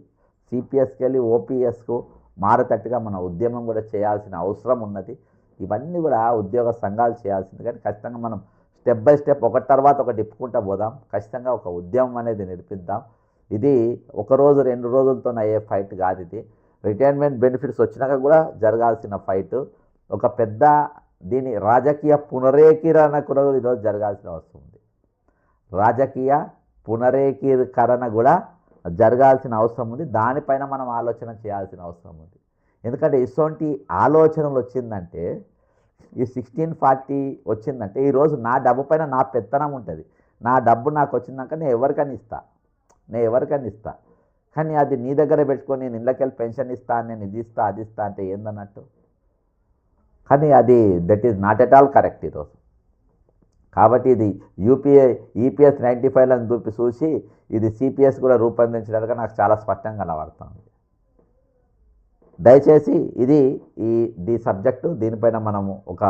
సిపిఎస్కి వెళ్ళి ఓపీఎస్కు మారతట్టుగా మన ఉద్యమం కూడా చేయాల్సిన అవసరం ఉన్నది. ఇవన్నీ కూడా ఉద్యోగ సంఘాలు చేయాల్సింది. కానీ ఖచ్చితంగా మనం స్టెప్ బై స్టెప్ ఒకటి తర్వాత ఒకటి ఇప్పుకుంటా పోదాం. ఖచ్చితంగా ఒక ఉద్యమం అనేది నిర్పిద్దాం ఇది ఒక రోజు రెండు రోజులతో అయ్యే ఫైట్ కాదు ఇది. రిటైర్మెంట్ బెనిఫిట్స్ వచ్చినాక కూడా జరగాల్సిన ఫైట్. ఒక పెద్ద దీని రాజకీయ పునరేకీరణ కూడా ఈరోజు జరగాల్సిన అవసరం ఉంది. రాజకీయ పునరేకీకరణ కూడా జరగాల్సిన అవసరం ఉంది. దానిపైన మనం ఆలోచన చేయాల్సిన అవసరం ఉంది. ఎందుకంటే ఇటువంటి ఆలోచనలు వచ్చిందంటే ఈ సిక్స్టీన్ ఫార్టీ వచ్చిందంటే ఈరోజు నా డబ్బు పైన నా పెత్తనం ఉంటుంది. నా డబ్బు నాకు వచ్చిందాక నేను ఎవరికైనా ఇస్తా. నేను ఎవరికైనా ఇస్తా. కానీ అది నీ దగ్గర పెట్టుకొని నేను ఇళ్ళకెళ్ళి పెన్షన్ ఇస్తా నేను ఇది ఇస్తా అది ఇస్తా అంటే ఏందన్నట్టు? కానీ అది that is not at all correct ఈరోజు కాబట్టి ఇది యూపీఐ ఈపీఎస్ నైంటీ ఫైవ్ అని చూపి చూసి ఇది సిపిఎస్ కూడా రూపొందించడానికి నాకు చాలా స్పష్టంగా కనబడుతుంది. దయచేసి ఇది ఈ దీ సబ్జెక్టు దీనిపైన మనము ఒక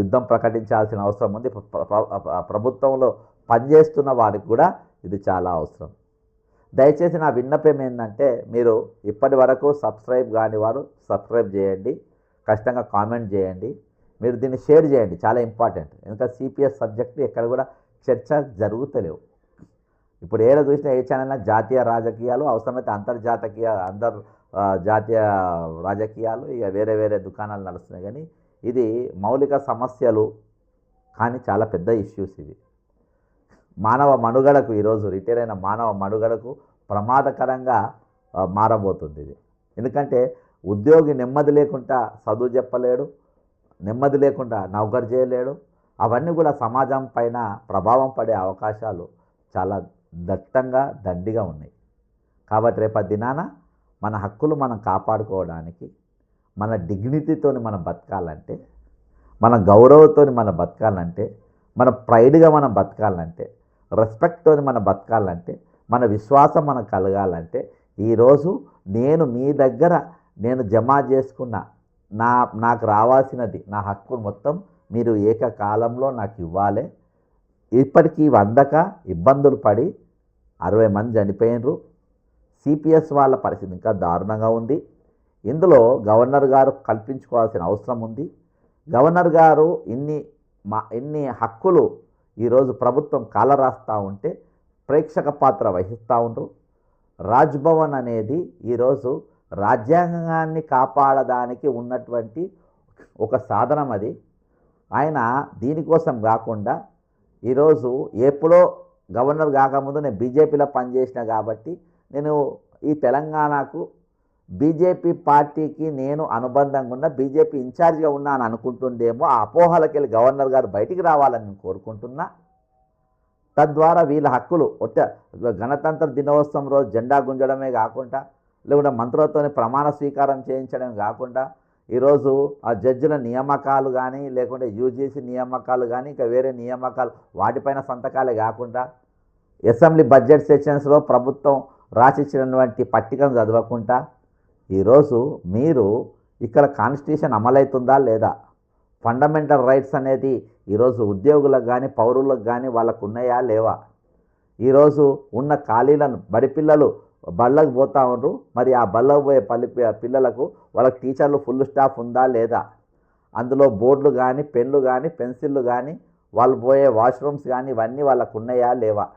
యుద్ధం ప్రకటించాల్సిన అవసరం ఉంది. ప్రభుత్వంలో పనిచేస్తున్న వారికి కూడా ఇది చాలా అవసరం. దయచేసి నా విన్నపం ఏంటంటే మీరు ఇప్పటి వరకు సబ్స్క్రైబ్ కాని వారు సబ్స్క్రైబ్ చేయండి. ఖచ్చితంగా కామెంట్ చేయండి. మీరు దీన్ని షేర్ చేయండి. చాలా ఇంపార్టెంట్. ఎందుకంటే సిపిఎస్ సబ్జెక్టు ఎక్కడ కూడా చర్చ జరుగుతలేవు. ఇప్పుడు ఏడ చూసినా ఏ ఛానల్ జాతీయ రాజకీయాలు అవసరమైతే అంతర్జాతీయ అంతర్ జాతీయ రాజకీయాలు ఇక వేరే వేరే దుకాణాలు నడుస్తున్నాయి. కానీ ఇది మౌలిక సమస్యలు కానీ చాలా పెద్ద ఇష్యూస్ ఇవి. మానవ మనుగడకు ఈరోజు రిటైర్ అయిన మానవ మనుగడకు ప్రమాదకరంగా మారబోతుంది ఇది. ఎందుకంటే ఉద్యోగి నెమ్మది లేకుండా చదువు చెప్పలేడు నెమ్మది లేకుండా నౌకరు చేయలేడు. అవన్నీ కూడా సమాజం పైన ప్రభావం పడే అవకాశాలు చాలా దట్టంగా దండిగా ఉన్నాయి. కాబట్టి రేపటి దినాన మన హక్కులు మనం కాపాడుకోవడానికి మన డిగ్నిటీతో మనం బతకాలంటే మన గౌరవంతో మనం బతకాలంటే మన ప్రైడ్గా మనం బతకాలంటే రెస్పెక్ట్తో మనం బతకాలంటే మన విశ్వాసం మనకు కలగాలంటే ఈరోజు నేను మీ దగ్గర నేను జమ చేసుకున్న నా నాకు రావాల్సినది నా హక్కు మొత్తం మీరు ఏకకాలంలో నాకు ఇవ్వాలి. ఇప్పటికీ వందక ఇబ్బందులు పడి అరవై మంది చనిపోయినరు. సిపిఎస్ వాళ్ళ పరిస్థితి ఇంకా దారుణంగా ఉంది. ఇందులో గవర్నర్ గారు కల్పించుకోవాల్సిన అవసరం ఉంది. గవర్నర్ గారు ఇన్ని మా ఇన్ని హక్కులు ఈరోజు ప్రభుత్వం కాలరాస్తూ ఉంటే ప్రేక్షక పాత్ర వహిస్తూ ఉండరు. రాజ్భవన్ అనేది ఈరోజు రాజ్యాంగాన్ని కాపాడడానికి ఉన్నటువంటి ఒక సాధనం అది. ఆయన దీనికోసం కాకుండా ఈరోజు ఎప్పుడో గవర్నర్ కాకముందు నేను బీజేపీలో పనిచేసిన కాబట్టి నేను ఈ తెలంగాణకు బీజేపీ పార్టీకి నేను అనుబంధంగా ఉన్న బీజేపీ ఇన్ఛార్జ్గా ఉన్నాను అనుకుంటుండేమో ఆ అపోహలకి వెళ్ళి గవర్నర్ గారు బయటికి రావాలని నేను కోరుకుంటున్నా. తద్వారా వీళ్ళ హక్కులు ఒట్ట గణతంత్ర దినోత్సవం రోజు జెండా గుంజడమే కాకుండా లేకుంటే మంత్రులతోని ప్రమాణ స్వీకారం చేయించడం కాకుండా ఈరోజు ఆ జడ్జిల నియామకాలు కానీ లేకుంటే యూజీసీ నియామకాలు కానీ ఇంకా వేరే నియామకాలు వాటిపైన సంతకాలే కాకుండా అసెంబ్లీ బడ్జెట్ సెషన్స్లో ప్రభుత్వం రాసిచ్చినటువంటి పట్టికను చదవకుండా ఈరోజు మీరు ఇక్కడ కాన్స్టిట్యూషన్ అమలవుతుందా లేదా? ఫండమెంటల్ రైట్స్ అనేది ఈరోజు ఉద్యోగులకు కానీ పౌరులకు కానీ వాళ్ళకు ఉన్నాయా లేవా? ఈరోజు ఉన్న ఖాళీలను బడిపిల్లలు బళ్ళకు పోతా ఉండరు. మరి ఆ బళ్ళకు పోయే పల్లి పిల్లలకు వాళ్ళకి టీచర్లు ఫుల్ స్టాఫ్ ఉందా లేదా? అందులో బోర్డులు కానీ పెన్లు కానీ పెన్సిళ్ళు కానీ వాళ్ళు పోయే వాష్రూమ్స్ కానీ ఇవన్నీ వాళ్ళకు ఉన్నాయా లేవా?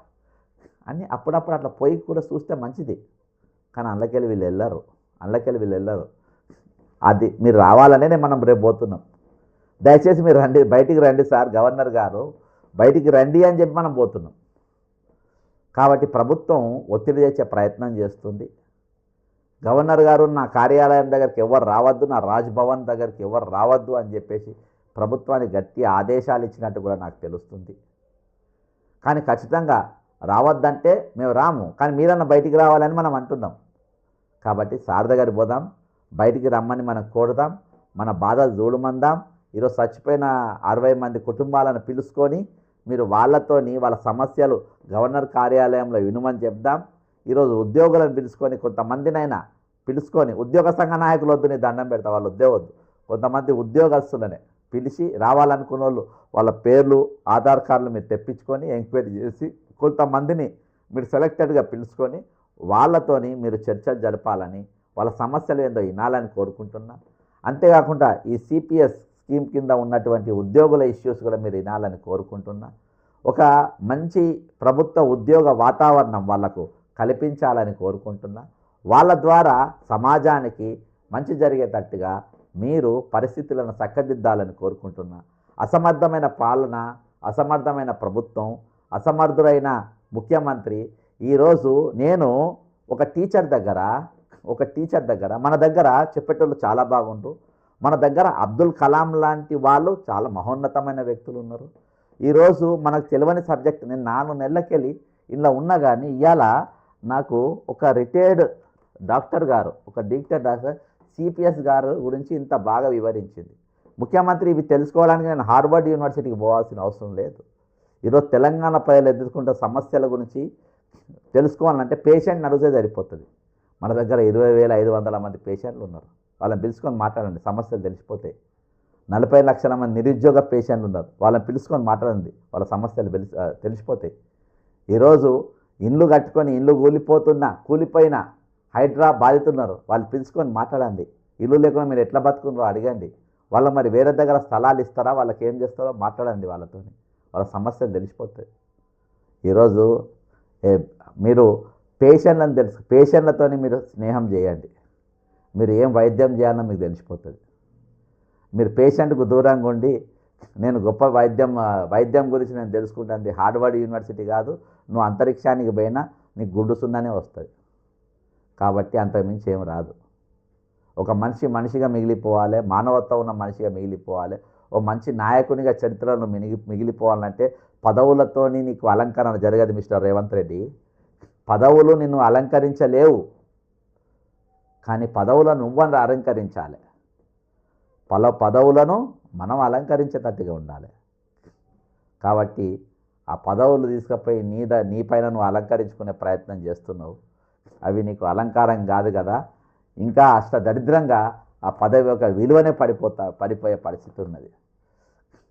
అని అప్పుడప్పుడు అట్లా పోయి కూడా చూస్తే మంచిది. కానీ అందులోకెళ్ళి వీళ్ళు వెళ్ళరు. అందులోకెళ్ళి వీళ్ళు వెళ్ళరు. అది మీరు రావాలనే మనం రేపు పోతున్నాం. దయచేసి మీరు రండి బయటికి రండి సార్ గవర్నర్ గారు. బయటికి రండి అని చెప్పి మనం పోతున్నాం. కాబట్టి ప్రభుత్వం ఒత్తిడి చేసే ప్రయత్నం చేస్తుంది. గవర్నర్ గారు నా కార్యాలయం దగ్గరికి ఎవరు రావద్దు నా రాజ్భవన్ దగ్గరికి ఎవరు రావద్దు అని చెప్పేసి ప్రభుత్వానికి గట్టి ఆదేశాలు ఇచ్చినట్టు కూడా నాకు తెలుస్తుంది. కానీ ఖచ్చితంగా రావద్దంటే మేము రాము. కానీ మీరన్నా బయటికి రావాలని మనం అంటున్నాం. కాబట్టి సార్ గారి పోదాం బయటికి రమ్మని మనం కోరుదాం మన బాధలు చూడమందాం. ఈరోజు చచ్చిపోయిన అరవై మంది కుటుంబాలను పిలుచుకొని మీరు వాళ్ళతోని వాళ్ళ సమస్యలు గవర్నర్ కార్యాలయంలో వినుమని చెప్దాం. ఈరోజు ఉద్యోగులను పిలుచుకొని కొంతమందినైనా పిలుచుకొని ఉద్యోగ సంఘ నాయకులు వద్దు దండం పెడతా వాళ్ళు ఉద్యోగవద్దు కొంతమంది ఉద్యోగస్తులనే పిలిచి రావాలనుకున్న వాళ్ళు వాళ్ళ పేర్లు ఆధార్ కార్డులు మీరు తెప్పించుకొని ఎంక్వైరీ చేసి కొంతమందిని మీరు సెలెక్టెడ్గా పిలుచుకొని వాళ్ళతోని మీరు చర్చలు జరపాలని వాళ్ళ సమస్యలు ఏందో వినాలని కోరుకుంటున్నా. అంతేకాకుండా ఈ సిపిఎస్ స్కీమ్ కింద ఉన్నటువంటి ఉద్యోగుల ఇష్యూస్ కూడా మీరు వినాలని కోరుకుంటున్నా. ఒక మంచి ప్రభుత్వ ఉద్యోగ వాతావరణం వాళ్ళకు కల్పించాలని కోరుకుంటున్నా. వాళ్ళ ద్వారా సమాజానికి మంచి జరిగేటట్టుగా మీరు పరిస్థితులను చక్కదిద్దాలని కోరుకుంటున్నా. అసమర్థమైన పాలన అసమర్థమైన ప్రభుత్వం అసమర్థుడైన ముఖ్యమంత్రి ఈరోజు నేను ఒక టీచర్ దగ్గర ఒక టీచర్ దగ్గర మన దగ్గర చెప్పేటోళ్ళు చాలా బాగుండు మన దగ్గర అబ్దుల్ కలాం లాంటి వాళ్ళు చాలా మహోన్నతమైన వ్యక్తులు ఉన్నారు. ఈరోజు మనకు తెలియని సబ్జెక్ట్ నేను నాలుగు నెలలకెళ్ళి ఇలా ఉన్నా కానీ ఇవాళ నాకు ఒక రిటైర్డ్ డాక్టర్ గారు ఒక డిక్టర్ డాక్టర్ సిపిఎస్ గారు గురించి ఇంత బాగా వివరించింది. ముఖ్యమంత్రి ఇవి తెలుసుకోవడానికి నేను హార్వర్డ్ యూనివర్సిటీకి పోవాల్సిన అవసరం లేదు. ఈరోజు తెలంగాణ ప్రజలు ఎదుర్కొంటున్న సమస్యల గురించి తెలుసుకోవాలంటే పేషెంట్ని అడిగితే సరిపోతుంది. మన దగ్గర ఇరవై వేల ఐదు వందల మంది పేషెంట్లు ఉన్నారు. వాళ్ళని పిలుచుకొని మాట్లాడండి సమస్యలు తెలిసిపోతాయి. నలభై లక్షల మంది నిరుద్యోగ పేషెంట్లు ఉన్నారు. వాళ్ళని పిలుచుకొని మాట్లాడండి వాళ్ళ సమస్యలు తెలిసి తెలిసిపోతాయి. ఈరోజు ఇండ్లు కట్టుకొని ఇండ్లు కూలిపోతున్నా కూలిపోయిన హైడ్రా బాధితున్నారు. వాళ్ళు పిలుచుకొని మాట్లాడండి. ఇల్లు లేకుండా మీరు ఎట్లా బతుకున్నారో అడగండి. వాళ్ళ మరి వేరే దగ్గర స్థలాలు ఇస్తారా? వాళ్ళకి ఏం చేస్తారో మాట్లాడండి వాళ్ళతో వాళ్ళ సమస్యలు తెలిసిపోతాయి. ఈరోజు మీరు పేషెంట్లను తెలుసు పేషెంట్లతో మీరు స్నేహం చేయండి. మీరు ఏం వైద్యం చేయాలో మీకు తెలిసిపోతుంది. మీరు పేషెంట్కు దూరంగా ఉండి నేను గొప్ప వైద్యం వైద్యం గురించి నేను తెలుసుకుంటాను హార్డ్వర్డ్ యూనివర్సిటీ కాదు నువ్వు అంతరిక్షానికి పోయినా నీకు గుడ్డు సున్నానే వస్తుంది. కాబట్టి అంతకుమించి ఏం రాదు. ఒక మనిషి మనిషిగా మిగిలిపోవాలి మానవత్వం ఉన్న మనిషిగా మిగిలిపోవాలి ఓ మంచి నాయకునిగా చరిత్రలో మిగిలి మిగిలిపోవాలంటే పదవులతోని నీకు అలంకరణ జరగదు మిస్టర్ రేవంత్ రెడ్డి. పదవులు నిన్ను అలంకరించలేవు. కానీ పదవులను నువ్వని అలంకరించాలి. పల పదవులను మనం అలంకరించేటట్టుగా ఉండాలి. కాబట్టి ఆ పదవులు తీసుకుపోయి నీద నీపైన నీ పైన నువ్వు అలంకరించుకునే ప్రయత్నం చేస్తున్నావు. అవి నీకు అలంకారం కాదు కదా. ఇంకా అష్ట దరిద్రంగా ఆ పదవి యొక్క విలువనే పడిపోతా పడిపోయే పరిస్థితి ఉన్నది.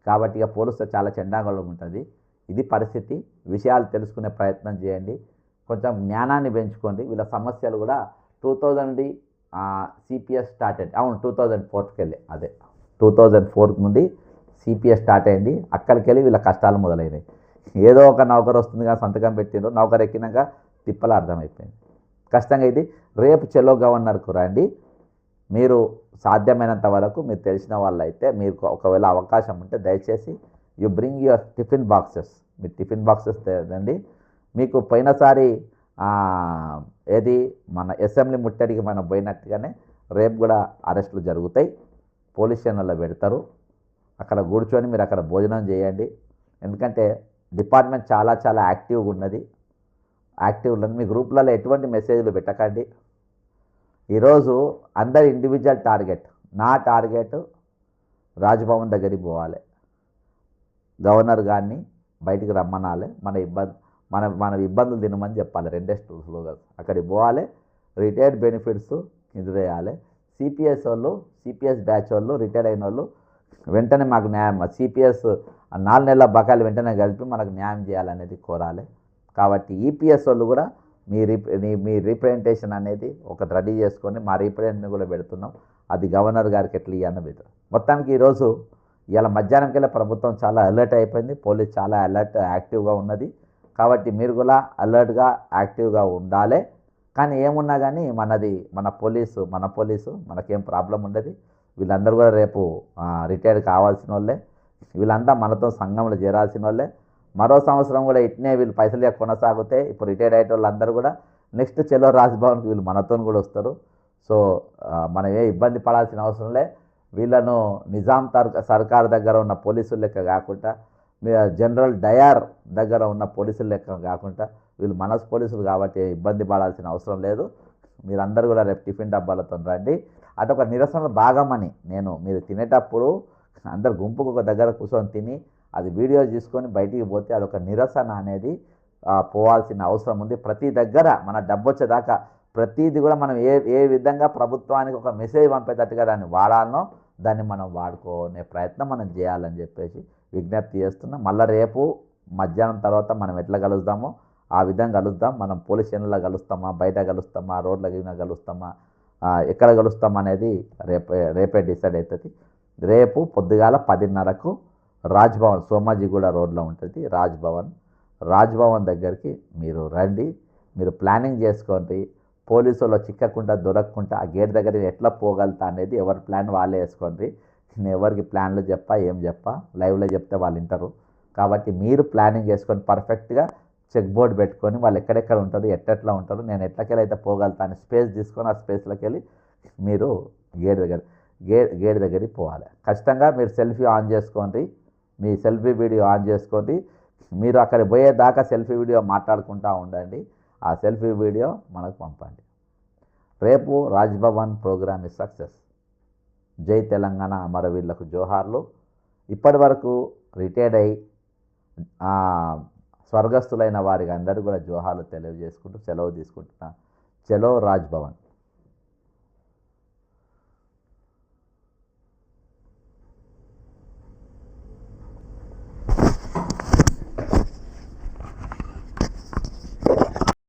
కాబట్టి ఇక పోలిస్తే చాలా చెండాగోళం ఉంటుంది. ఇది పరిస్థితి. విషయాలు తెలుసుకునే ప్రయత్నం చేయండి. కొంచెం జ్ఞానాన్ని పెంచుకోండి. వీళ్ళ సమస్యలు కూడా టూ థౌజండ్ సిపిఎస్ స్టార్టెడ్ అవును టూ థౌజండ్ ఫోర్కి వెళ్ళి అదే. టూ థౌజండ్ ఫోర్ నుండి సిపిఎస్ స్టార్ట్ అయింది. అక్కడికి వెళ్ళి వీళ్ళ కష్టాలు మొదలైనాయి. ఏదో ఒక నౌకరు వస్తుంది కానీ సంతకం పెట్టిండ్రు. నౌకరు ఎక్కినాక తిప్పలు అర్థమైపోయింది. కష్టంగా ఇది రేపు చెలో గవర్నర్కు రండి. మీరు సాధ్యమైనంత వరకు మీరు తెలిసిన వాళ్ళైతే మీరు ఒకవేళ అవకాశం ఉంటే దయచేసి you bring your tiffin boxes మీరు టిఫిన్ బాక్సెస్ తెండి. మీకు పోయినసారి ఏది? మన అసెంబ్లీ ముట్టడికి మనం పోయినట్టుగానే రేపు కూడా అరెస్టులు జరుగుతాయి. పోలీస్ స్టేషన్లో పెడతారు. అక్కడ కూర్చొని మీరు అక్కడ భోజనం చేయండి. ఎందుకంటే డిపార్ట్మెంట్ చాలా చాలా యాక్టివ్గా ఉన్నది. యాక్టివ్లో మీ గ్రూప్లలో ఎటువంటి మెసేజ్లు పెట్టకండి. ఈరోజు అందరి ఇండివిజువల్ టార్గెట్ నా టార్గెట్ రాజ్భవన్ దగ్గరికి పోవాలి. గవర్నర్ గారిని బయటికి రమ్మనాలి. మన ఇబ్బంది మనం మన ఇబ్బందులు తినమని చెప్పాలి. రెండే స్లోగన్స్. అక్కడికి పోవాలి. రిటైర్డ్ బెనిఫిట్స్ ఎదురేయాలి సిపిఎస్ వాళ్ళు సిపిఎస్ బ్యాచ్ వాళ్ళు రిటైర్డ్ అయిన వాళ్ళు వెంటనే మాకు న్యాయం సిపిఎస్ నాలుగు నెలల బకాయిలు వెంటనే కలిపి మనకు న్యాయం చేయాలనేది కోరాలి. కాబట్టి ఈపీఎస్ వాళ్ళు కూడా మీ రిప్ మీ రీప్రజెంటేషన్ అనేది ఒకటి రెడీ చేసుకొని మా రీప్రజెంటేషన్ కూడా పెడుతున్నాం. అది గవర్నర్ గారికి ఎట్లా ఇవ్వన్న పెడతాం మొత్తానికి ఈరోజు ఇలా కల్లా ప్రభుత్వం చాలా అలర్ట్ అయిపోయింది. పోలీస్ చాలా అలర్ట్ యాక్టివ్గా ఉన్నది. కాబట్టి మీరు కూడా అలర్ట్గా యాక్టివ్గా ఉండాలి. కానీ ఏమున్నా కానీ మనది మన పోలీసు మన పోలీసు మనకేం ప్రాబ్లం ఉండదు. వీళ్ళందరూ కూడా రేపు రిటైర్డ్ కావాల్సిన వాళ్ళే వీళ్ళంతా మనతో సంఘంలో చేరాల్సిన వాళ్ళే మరో సంవత్సరం కూడా ఇట్నే వీళ్ళు పైసలు కొనసాగితే ఇప్పుడు రిటైర్డ్ అయ్యే వాళ్ళందరూ కూడా నెక్స్ట్ చెలో రాజ్భవన్కి వీళ్ళు మనతో కూడా వస్తారు. సో మనం ఏ ఇబ్బంది పడాల్సిన అవసరం లే. వీళ్ళను నిజాం తర్ సర్కార్ దగ్గర ఉన్న పోలీసులు లెక్క కాకుండా జనరల్ డయార్ దగ్గర ఉన్న పోలీసుల లెక్క కాకుండా వీళ్ళు మనస్ పోలీసులు కాబట్టి ఇబ్బంది పడాల్సిన అవసరం లేదు. మీరందరూ కూడా రేపు టిఫిన్ డబ్బాలతో రండి. అదొక నిరసన భాగమని నేను మీరు తినేటప్పుడు అందరు గుంపుకు ఒక దగ్గర కూర్చొని తిని అది వీడియో తీసుకొని బయటికి పోతే అదొక నిరసన అనేది పోవాల్సిన అవసరం ఉంది. ప్రతి దగ్గర మన డబ్బు వచ్చేదాకా ప్రతిది కూడా మనం ఏ ఏ విధంగా ప్రభుత్వానికి ఒక మెసేజ్ పంపేటట్టుగా దాన్ని వాడాలనో దాన్ని మనం వాడుకునే ప్రయత్నం మనం చేయాలని చెప్పేసి విజ్ఞప్తి చేస్తున్నాం. మళ్ళీ రేపు మధ్యాహ్నం తర్వాత మనం ఎట్లా కలుద్దామో ఆ విధంగా కలుద్దాం. మనం పోలీస్ స్టేషన్లో కలుస్తామా? బయట కలుస్తామా? రోడ్ల కింద కలుస్తామా? ఎక్కడ కలుస్తాం అనేది రేపే రేపే డిసైడ్ అవుతుంది. రేపు పొద్దుగాల పదిన్నరకు రాజ్భవన్ సోమాజిగూడ రోడ్లో ఉంటుంది రాజ్భవన్. రాజ్భవన్ దగ్గరికి మీరు రండి. మీరు ప్లానింగ్ చేసుకోండి. పోలీసులో చిక్కకుండా దొరకకుండా ఆ గేట్ దగ్గర ఎట్లా పోగలుగుతా అనేది ఎవరి ప్లాన్ వాళ్ళే వేసుకోండి. నేను ఎవరికి ప్లాన్లు చెప్పా ఏం చెప్పా లైవ్లో చెప్తే వాళ్ళు వింటారు. కాబట్టి మీరు ప్లానింగ్ చేసుకొని పర్ఫెక్ట్గా చెక్ బోర్డ్ పెట్టుకొని వాళ్ళు ఎక్కడెక్కడ ఉంటారు ఎట్టెట్లా ఉంటారు నేను ఎట్లకెళ్ళైతే పోగలుగుతాను స్పేస్ తీసుకొని ఆ స్పేస్లోకి వెళ్ళి మీరు గేట్ దగ్గర గేట్ గేట్ దగ్గరికి పోవాలి. ఖచ్చితంగా మీరు సెల్ఫీ ఆన్ చేసుకోండి మీ సెల్ఫీ వీడియో ఆన్ చేసుకోండి. మీరు అక్కడ పోయేదాకా సెల్ఫీ వీడియో మాట్లాడుకుంటూ ఉండండి. ఆ సెల్ఫీ వీడియో మనకు పంపండి. రేపు రాజ్భవన్ ప్రోగ్రామ్ ఇస్ సక్సెస్ జై తెలంగాణ అమరవీరులకు జోహార్లు. ఇప్పటి వరకు రిటైర్డ్ అయి స్వర్గస్థులైన వారికి అందరూ కూడా జోహార్లు తెలియజేసుకుంటూ సెలవు తీసుకుంటున్నా చలో రాజ్భవన్